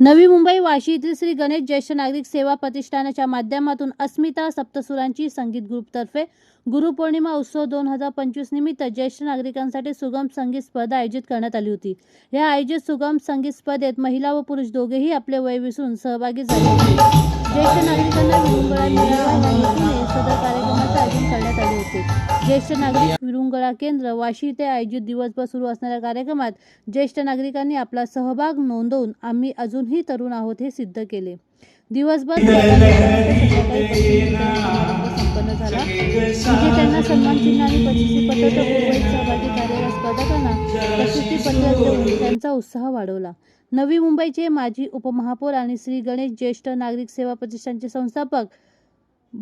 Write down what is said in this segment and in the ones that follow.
नवी मुंबई वाशी येथील श्री गणेश ज्येष्ठ नागरिक सेवा प्रतिष्ठानाच्या माध्यमातून अस्मिता सप्तसुरांची संगीत ग्रुपतर्फे गुरुपौर्णिमा उत्सव दोन हजार पंचवीस निमित्त ज्येष्ठ नागरिकांसाठी सुगम संगीत स्पर्धा आयोजित करण्यात आली होती. या आयोजित सुगम संगीत स्पर्धेत महिला व पुरुष दोघेही आपले वय विसरून सहभागी झाले. होते ज्येष्ठ नागरिकांना सदर कार्यक्रमाचे आयोजन करण्यात आले होते. ज्येष्ठ नागरिक विरुंगळा केंद्र वाशी येथे आयोजित दिवसभर सुरू असणाऱ्या कार्यक्रमात ज्येष्ठ नागरिकांनी आपला सहभाग नोंदवून आम्ही अजूनही तरुण आहोत हे सिद्ध केले. दिवसभर संपन्न झाला. विजेत्यांना सन्मान चिन्ह आणि बक्षिसी पद्धत उर्वरित सहभागी झालेल्या स्पर्धकांना प्रशस्ती पद्धत देऊन त्यांचा उत्साह वाढवला. नवी मुंबईचे माजी उपमहापौर आणि श्री गणेश ज्येष्ठ नागरिक सेवा प्रतिष्ठानचे संस्थापक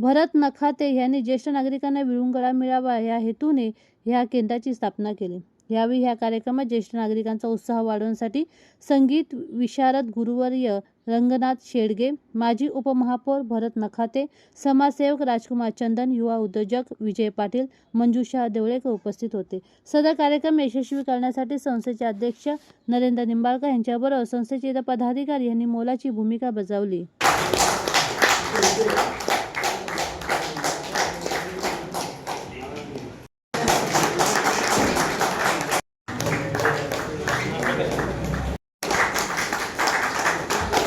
भरत नखाते यांनी ज्येष्ठ नागरिकांना विरंगुळा मिळावा या हेतूने ह्या केंद्राची स्थापना केली. यावेळी ह्या कार्यक्रमात ज्येष्ठ नागरिकांचा उत्साह वाढवण्यासाठी संगीत विशारद गुरुवर्य रंगनाथ शेडगे माजी उपमहापौर भरत नखाते समाजसेवक राजकुमार चंदन युवा उद्योजक विजय पाटील मंजुषा देवळेकर उपस्थित होते. सदर कार्यक्रम यशस्वी करण्यासाठी संस्थेचे अध्यक्ष नरेंद्र निंबाळकर यांच्याबरोबर संस्थेचे पदाधिकारी यांनी मोलाची भूमिका बजावली.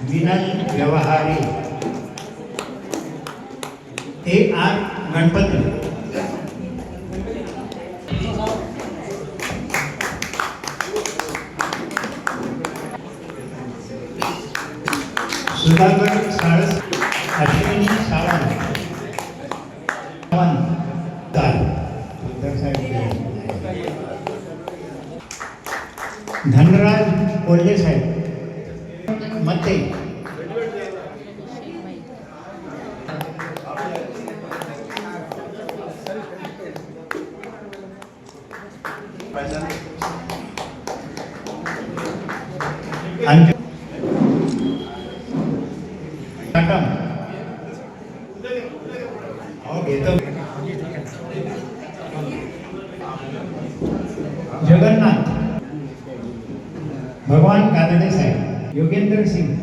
विनय व्यवहारे. ते आर गणपती. सुधाकर साळस अश्विनी सावंत धनराज कोल्हे साहेब. ಮತ್ತೆ જગન્નાથ ભગવાન કાનડે સાહેબ योगेंद्र सिंग.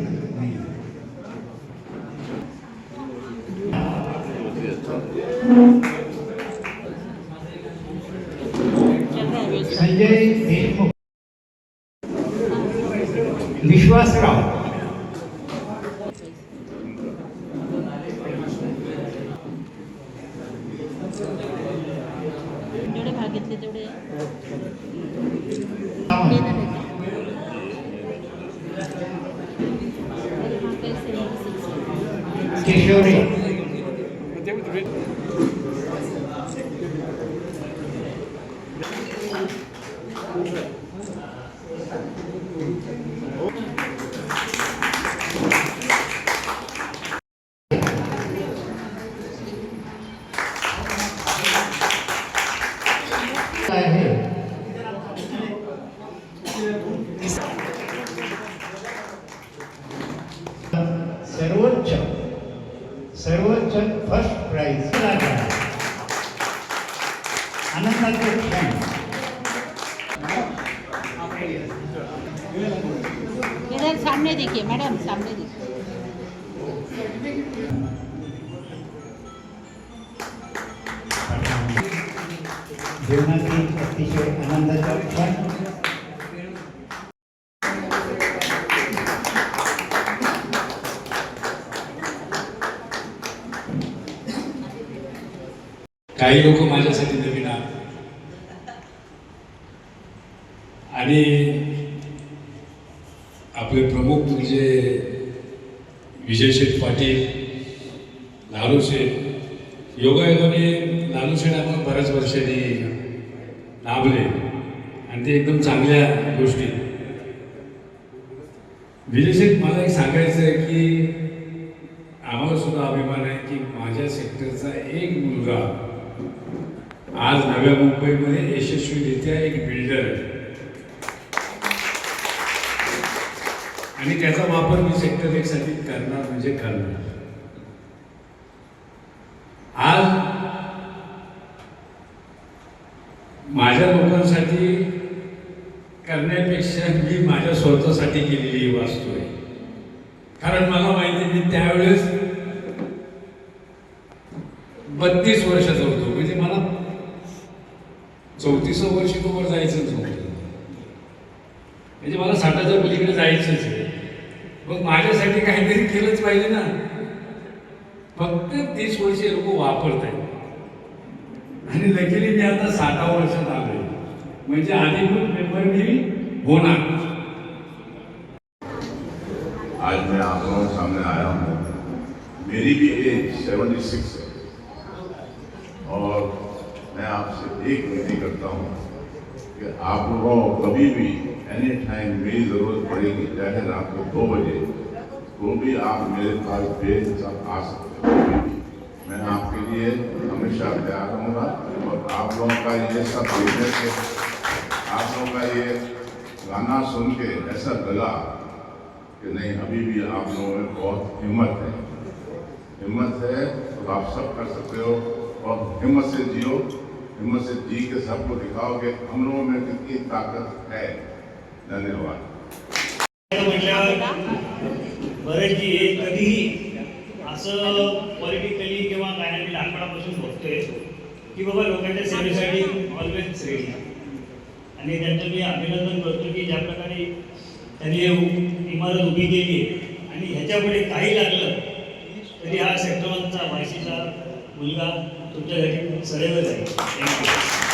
संजय देशमुख. विश्वासराव. जेवढे भाग घेतले तेवढे. सावंत केशवरे आहे सर्वोच्च सर्वोच्च फ़र्स्ट प्राइज आनंदाचे क्षण इधर सामने देखिए मैडम सामने देखिए। जीवनातील अतिशय आनंदाचा क्षण काही लोक माझ्यासाठी नवीन आहात. आणि आपले प्रमुख म्हणजे विजय शेठ पाटील लालूशेठ योगायोगाने लालूशेठ आपण बऱ्याच वर्षांनी लाभले. आणि ते एकदम चांगल्या गोष्टी. विजयशेठ मला एक सांगायचं आहे की आम्हाला सुद्धा अभिमान आहे की माझ्या सेक्टरचा एक मुलगा आज नव्या मुंबईमध्ये यशस्वीरित्या एक बिल्डर आहे. आणि त्याचा वापर मी सेक्टर एक साठी करणार म्हणजे करणार. आज माझ्या लोकांसाठी करण्यापेक्षा मी माझ्या स्वतःसाठी केलेली ही वास्तू आहे. कारण मला माहिती मी त्यावेळेस बत्तीस वर्षाचा होतो चौतीसो वर्ष तोवर जायचंच नव्हतं म्हणजे मला साठाच्या पलीकडे जायचंच आहे. मग माझ्यासाठी काहीतरी केलंच पाहिजे ना. फक्त तीस वर्ष लोक वापरत आहेत आणि लकीली मी आता साठा वर्षात आलोय म्हणजे अधिकृत मेंबर मी होणार. आज मैं आप लोगों के सामने आया हूँ। मेरी भी एज सेवेंटी सिक्स मैं आपसे एक विनती करता हूँ कि आप लोगों को कभी भी एनी टाइम मेरी ज़रूरत पड़ेगी, चाहे रात को दो बजे तो भी आप मेरे पास बेहिचक आ सकते हो मैं आपके लिए हमेशा तैयार रहूँगा और आप लोगों का ये सब बिज़नेस है आप लोगों का ये गाना सुन के ऐसा लगा कि नहीं, अभी भी आप लोगों में बहुत हिम्मत है। हिम्मत है तो आप सब कर सकते हो और हिम्मत से जियो। हिम्मत से जी के सबको दिखाओ कि हम लोगों में कितनी ताकत है धन्यवाद। म्हटल्यावर बरेचजी हे कधीही असं पॉलिटिकली किंवा काय नाही मी लहानपणापासून बघतोय की बाबा लोकांच्या सेवेसाठी ऑलवेज रेडी आणि त्यांचं मी अभिनंदन करतो की ज्या प्रकारे त्यांनी इमारत उभी केली आणि ह्याच्यापुढे काही लागलं तरी हा सेक्टरमधचा वायसीचा मुलगा तुमच्यासाठी सदैव जाईल. थँक्यू